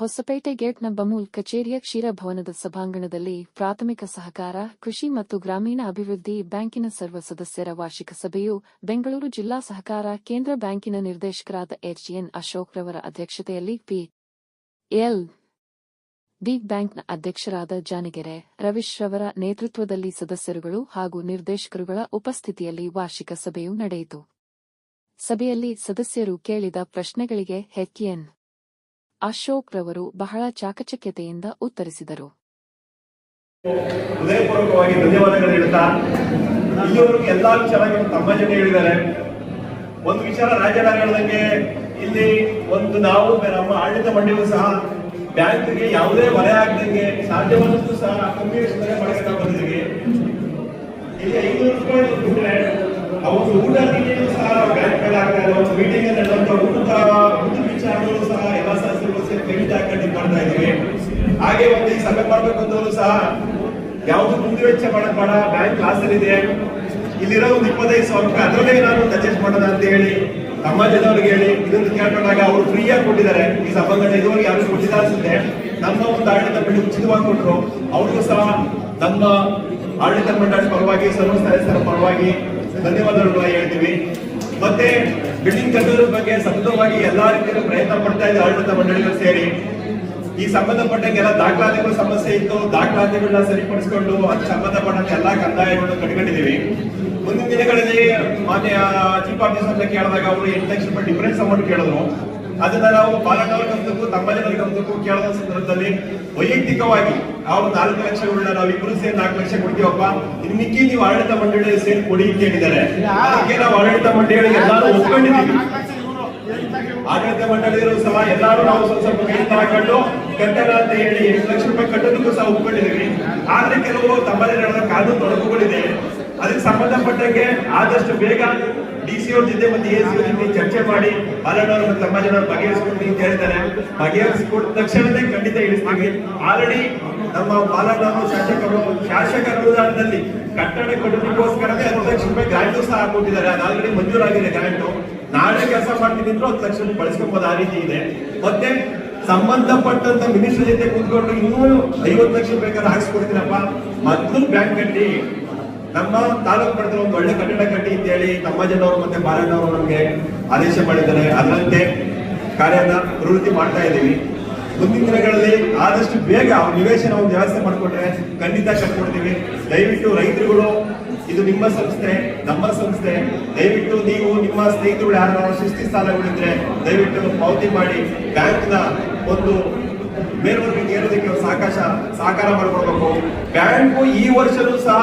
ಹೊಸಪೇಟೆ ಗೇಟ್ನ ಬಮೂಲ್ ಕಚೇರಿಯ ಕ್ಷೀರಭವನದ ಸಭಾಂಗಣದಲ್ಲಿ ಪ್ರಾಥಮಿಕ ಸಹಕಾರ, ಕೃಷಿ ಮತ್ತು ಗ್ರಾಮೀಣ ಅಭಿವೃದ್ಧಿ ಬ್ಯಾಂಕಿನ ಸರ್ವ ಸದಸ್ಯರ ವಾರ್ಷಿಕ ಸಭೆಯು ಬೆಂಗಳೂರು ಜಿಲ್ಲಾ ಸಹಕಾರ ಕೇಂದ್ರ ಬ್ಯಾಂಕಿನ ನಿರ್ದೇಶಕರಾದ ಎಚ್ಎನ್ ಅಶೋಕ್ ರವರ ಅಧ್ಯಕ್ಷತೆಯಲ್ಲಿ ಪಿ. ಎಲ್. ಡಿ. ಬ್ಯಾಂಕ್ನ ಅಧ್ಯಕ್ಷರಾದ ಜಾನಗೆರೆ ರವೀಶ್ ರವರ ನೇತೃತ್ವದಲ್ಲಿ ಸದಸ್ಯರುಗಳು ಹಾಗೂ ನಿರ್ದೇಶಕರುಗಳ ಉಪಸ್ಥಿತಿಯಲ್ಲಿ ವಾರ್ಷಿಕ ಸಭೆಯು ನಡೆಯಿತು. ಸಭೆಯಲ್ಲಿ ಸದಸ್ಯರು ಕೇಳಿದ ಪ್ರಶ್ನೆಗಳಿಗೆ ಹೆಚ್ಎನ್ ಅಶೋಕ್ ರವರು ಬಹಳ ಚಾಕಚಕ್ಯತೆಯಿಂದ ಉತ್ತರಿಸಿದರು. ಹೃದಯಪೂರ್ವಕವಾಗಿ ಧನ್ಯವಾದಗಳು ಹೇಳ್ತಾ, ಇಲ್ಲಿವರೆಗೂ ಎಲ್ಲಾ ವಿಚಾರಗಳು ತಮ್ಮ ಜನ ಹೇಳಿದ್ದಾರೆ. ಒಂದು ವಿಚಾರ ರಾಜ್ಯದಾಗ ಇಲ್ಲಿ ಒಂದು ನಾವು ನಮ್ಮ ಆಡಳಿತ ಮಂಡಳಿಗೂ ಸಹ ಬ್ಯಾಂಕ್ಗೆ ಯಾವುದೇ ಹೊರೆ ಆಗದಂಗೆ ಸಾಧ್ಯವಾದಷ್ಟು ಸಹ ಕಮ್ಮಿ ಬಳಸ್ತಾ ಬಂದಿದ್ದೀವಿ. ಇಲ್ಲಿ ಐನೂರು ರೂಪಾಯಿ ಬಿಟ್ಟರೆ ಅವತ್ತು ಊಟ ಸಹ ಬ್ಯಾಂಕ್ ಮೇಲೆ ಆಗ್ತಾ ಇದೆ, ಒಂದು ಮೀಟಿಂಗ್ ನಡೆದಂತ ಊಟದ ಊಟದ ವಿಚಾರಗಳು ಸಹ ಎಲ್ಲ ಸದಸ್ಯರು ಸೇರಿ ಕಮಿಟಿ ಹಾಕೊಂಡು ಇದ್ ಮಾಡ್ತಾ ಇದೀವಿ ಹಾಗೆ ಒಂದು ಈ ಸಭೆ ಮಾಡ್ಬೇಕು ಸಹ ಯಾವುದು ಮುಂದೆ ವೆಚ್ಚ ಮಾಡಕ್ ಬೇಡ, ಬ್ಯಾಂಕ್ ಕ್ಲಾಸ್ ಅಲ್ಲಿ ಇದೆ. ಇಲ್ಲಿರೋ ಒಂದು ಇಪ್ಪತ್ತೈದು ಸಾವಿರ ರೂಪಾಯಿ ಅದರಲ್ಲೇ ನಾನು ಅಡ್ಜಸ್ಟ್ ಮಾಡೋಣ ಅಂತ ಹೇಳಿ ಸಮಾಜದವ್ರಿಗೆ ಹೇಳಿ ಇದೊಂದು ಕೇಳ್ಕೊಂಡಾಗ ಅವರು ಫ್ರೀಯಾಗಿ ಕೊಟ್ಟಿದ್ದಾರೆ. ಈ ಸಂಬಂಧ ಇದುವರೆಗೆ ಯಾರು ಕೊಟ್ಟಿಲ್ಲ ಅನ್ಸುತ್ತೆ. ನಮ್ಮ ಒಂದು ಆಡಳಿತ ಮಂಡಳಿ ಉಚಿತವಾಗಿ ಕೊಟ್ಟರು ಅವ್ರಿಗೂ ಸಹ ನಮ್ಮ ಆಡಳಿತ ಮಂಡಳಿ ಪರವಾಗಿ, ಸರ್ವ ಸದಸ್ಯರ ಪರವಾಗಿ ಧನ್ಯವಾದಗಳು ಹೇಳ್ತೀವಿ. ಮತ್ತೆ ಬಿಲ್ಡಿಂಗ್ ಕಟ್ಟೋದ್ರ ಬಗ್ಗೆ ಸತತವಾಗಿ ಎಲ್ಲಾ ರೀತಿಯಲ್ಲೂ ಪ್ರಯತ್ನ ಪಡ್ತಾ ಇದೆ ಆಡಳಿತ ಮಂಡಳಿಗಳು ಸೇರಿ ಈ ಸಂಬಂಧಪಟ್ಟಂಗೆ ಎಲ್ಲ ದಾಖಲಾತಿಗಳ ಸಮಸ್ಯೆ ಇತ್ತು. ದಾಖಲಾತಿಗಳನ್ನ ಸರಿಪಡಿಸಿಕೊಂಡು ಅದಕ್ಕೆ ಸಂಬಂಧಪಟ್ಟಂತೆ ಎಲ್ಲಾ ಕಂದಾಯಗಳನ್ನು ಕಟ್ಕೊಂಡಿದ್ದೀವಿ. ಮುಂದಿನ ದಿನಗಳಲ್ಲಿ ಮಾನ್ಯ ಚೀಫ್ ಆಫೀಸರ್ ಕೇಳಿದಾಗ ಅವರು ಎಂಟು ಲಕ್ಷ ರೂಪಾಯಿ ಡಿಫರೆನ್ಸ್ ಅಮೌಂಟ್ ಕೇಳಿದ್ರು. ಅದನ್ನ ನಾವು ಬಾಲನವರ ಕಂತಕ್ಕೂ ತಮ್ಮ ಜನರ ಗಮನಕ್ಕೂ ಕೇಳದ ಸಂದರ್ಭದಲ್ಲಿ ವೈಯಕ್ತಿಕವಾಗಿ ಆ ನಾಲ್ಕು ಲಕ್ಷಗಳನ್ನ ನಾವು ಇಬ್ಬರು ಸೇರಿ ನಾಲ್ಕು ಲಕ್ಷ ಕೊಡ್ತೀವಪ್ಪ. ಇನ್ ಮಿಕ್ಕಿ ನೀವು ಆಡಳಿತ ಮಂಡಳಿ ಸೇರಿ ಕೊಡಿ ಅಂತ ಹೇಳಿದ್ದಾರೆ. ನಾವು ಆಡಳಿತ ಮಂಡಳಿಗಳಿಗೆ ಎಲ್ಲರೂ ಒಪ್ಕೊಂಡಿದ್ದೀವಿ. ಆಡಳಿತ ಮಂಡಳಿಯರು ಸಹ ಎಲ್ಲರೂ ನಾವು ಸ್ವಲ್ಪ ಸ್ವಲ್ಪ ಕೈ ಹಾಕೊಂಡು ಕಟ್ಟಣ ಅಂತ ಹೇಳಿ ಎಂಟು ಲಕ್ಷ ರೂಪಾಯಿ ಕಟ್ಟೋದಕ್ಕೂ ಸಹ ಒಪ್ಕೊಂಡಿದ್ದೀವಿ. ಆದ್ರೆ ಕೆಲವು ತಮ್ಮಲ್ಲಿ ನಡೆದ ಕಾನೂನು ತೊಡಕುಗಳಿದೆ. ಅದಕ್ಕೆ ಸಂಬಂಧಪಟ್ಟಂಗೆ ಆದಷ್ಟು ಬೇಗ ಡಿ ಸಿ ಅವ್ರ ಜೊತೆ ಮತ್ತೆ ಎ ಸಿ ಅವ್ರ ಜೊತೆ ಚರ್ಚೆ ಮಾಡಿ ಪಾಲನವರು ಮತ್ತು ತಮ್ಮ ಜನ ಬಗೆಹರಿಸ್ಕೊಂಡು ಅಂತ ಹೇಳ್ತಾರೆ. ಬಗೆಹರಿಸಿಕೊಟ್ಟ ತಕ್ಷಣನೇ ಖಂಡಿತ ಇಳಿಸ್ತೀವಿ. ಆಲ್ರೆಡಿ ನಮ್ಮ ಪಾಲನವರು ಶಾಸಕರು, ಶಾಸಕ ಅನುದಾನದಲ್ಲಿ ಕಟ್ಟಡ ಕಟ್ಟೋದಕ್ಕೋಸ್ಕರನೇ ಹತ್ತು ಲಕ್ಷ ರೂಪಾಯಿ ಗ್ರಾಂಟು ಸಹ ಹಾಕೊಟ್ಟಿದ್ದಾರೆ ಅದು ಆಲ್ರೆಡಿ ಮಂಜೂರಾಗಿದೆ ಗ್ರಾಂಟು ನಾಳೆ ಕೆಲಸ ಮಾಡ್ತೀನಿ ಅಂದ್ರೂ ಹತ್ತು ಲಕ್ಷ ರೂಪಾಯಿ ಬಳಸ್ಕೊಬೋದು ಆ ರೀತಿ ಇದೆ. ಮತ್ತೆ ಸಂಬಂಧಪಟ್ಟಂತ ಮಿನಿಸ್ಟರ್ ಜೊತೆ ಕೂತ್ಕೊಂಡು ಇನ್ನೂ ಐವತ್ತು ಲಕ್ಷ ಬೇಕಾದ್ರೆ ಹಾಕ್ಸ್ಕೊಡ್ತೀನಪ್ಪ. ಮೊದಲು ಬ್ಯಾಂಕ್ ಕಟ್ಟಿ ನಮ್ಮ ತಾಲೂಕು ಮಟ್ಟದಲ್ಲಿ ಒಂದು ಒಳ್ಳೆ ಕಟ್ಟಡ ಕಟ್ಟಿ ಅಂತ ಹೇಳಿ ತಮ್ಮ ಜನವರು ಮತ್ತೆ ಬಾಲಣ್ಣವರು ನಮಗೆ ಆದೇಶ ಮಾಡಿದ್ದಾರೆ. ಅದರಂತೆ ಕಾರ್ಯನ ಪ್ರವೃತ್ತಿ ಮಾಡ್ತಾ ಇದ್ದೀವಿ. ಮುಂದಿನ ದಿನಗಳಲ್ಲಿ ಆದಷ್ಟು ಬೇಗ ಅವ್ರ ನಿವೇಶನ ಒಂದು ವ್ಯವಸ್ಥೆ ಮಾಡಿಕೊಟ್ರೆ ಖಂಡಿತ ಕಟ್ಕೊಡ್ತೀವಿ. ದಯವಿಟ್ಟು ರೈತರುಗಳು, ಇದು ನಿಮ್ಮ ಸಂಸ್ಥೆ, ನಮ್ಮ ಸಂಸ್ಥೆ. ದಯವಿಟ್ಟು ನೀವು ನಿಮ್ಮ ಸ್ನೇಹಿತರು ಯಾರು ಸೃಷ್ಟಿ ಸಾಲಗಳಿದ್ರೆ ದಯವಿಟ್ಟು ಪಾವತಿ ಮಾಡಿ ಬ್ಯಾಂಕ್ನ ಒಂದು ಮೇಲ್ವರ್ಗಕ್ಕೆ ಕೇಳೋದಕ್ಕೆ ಒಂದು ಸಾಕಾಶ ಸಹಕಾರ ಮಾಡ್ಕೊಡ್ಬೇಕು ಬ್ಯಾಂಕು ಈ ವರ್ಷನೂ ಸಹ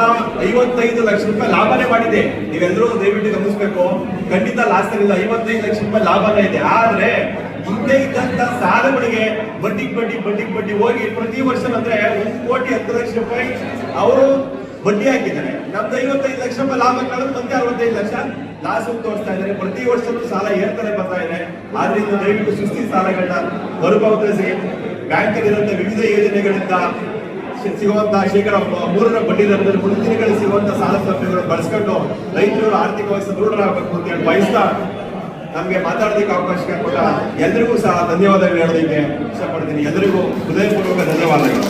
ಐವತ್ತೈದು ಲಕ್ಷ ರೂಪಾಯಿ ಲಾಭನೇ ಮಾಡಿದೆ. ನೀವೆಲ್ಲರೂ ದಯವಿಟ್ಟು ಗಮನಿಸಬೇಕು. ಖಂಡಿತ ಲಾಸ್ ಇಲ್ಲ ಐವತ್ತೈದು ಲಕ್ಷ ರೂಪಾಯಿ ಲಾಭನೇ ಇದೆ. ಆದ್ರೆ ಹಿಂದೆ ಇದ್ದಂತ ಸಾಲಗಳಿಗೆ ಬಡ್ಡಿ ಬಡ್ಡಿ ಬಡ್ಡಿ ಬಡ್ಡಿ ಹೋಗಿ ಪ್ರತಿ ವರ್ಷ ಅಂದ್ರೆ ಒಂದು ಕೋಟಿ ಹತ್ತು ಲಕ್ಷ ರೂಪಾಯಿ ಅವರು ಬಡ್ಡಿ ಹಾಕಿದ್ದಾರೆ. ನಮ್ದು ಐವತ್ತೈದು ಲಕ್ಷ ರೂಪಾಯಿ ಲಾಭ ಕಳೆದ್ರೆ ಮತ್ತೆ ಅರವತ್ತೈದು ಲಕ್ಷ ಲಾಸ್ ತೋರಿಸ್ತಾ ಇದ್ದಾರೆ. ಪ್ರತಿ ವರ್ಷನೂ ಸಾಲ ಏರ್ತಾನೆ ಬರ್ತಾ ಇದೆ. ಆದ್ರಿಂದ ದಯವಿಟ್ಟು ಸುಸ್ತಿ ಸಾಲಗಳನ್ನ ಮರುಪಾವತಿಸಿ. ಬ್ಯಾಂಕಲ್ಲಿರುವಂತಹ ವಿವಿಧ ಯೋಜನೆಗಳಿಂದ ಸಿಗುವಂತಹ ಶೇಕಡ ಮೂರರ ಬಡ್ಡಿ ದರದಲ್ಲಿ ದಿನಗಳಲ್ಲಿ ಸಿಗುವಂತಹ ಸಾಲ ಸೌಲಭ್ಯಗಳನ್ನು ಬಳಸ್ಕೊಂಡು ರೈತರು ಆರ್ಥಿಕವಾಗಿ ಸದೃಢರಾಗಬೇಕು ಅಂತ ಹೇಳಿ ಬಯಸ್ತಾ ನಮಗೆ ಮಾತಾಡೋದಕ್ಕೆ ಅವಕಾಶ ಕೊಟ್ಟ ಎಲ್ಲರಿಗೂ ಸಹ ಧನ್ಯವಾದಗಳು ಹೇಳೋದಕ್ಕೆ ಇಷ್ಟಪಡ್ತೀನಿ. ಎಲ್ಲರಿಗೂ ಹೃದಯಪೂರ್ವಕ ಧನ್ಯವಾದಗಳು.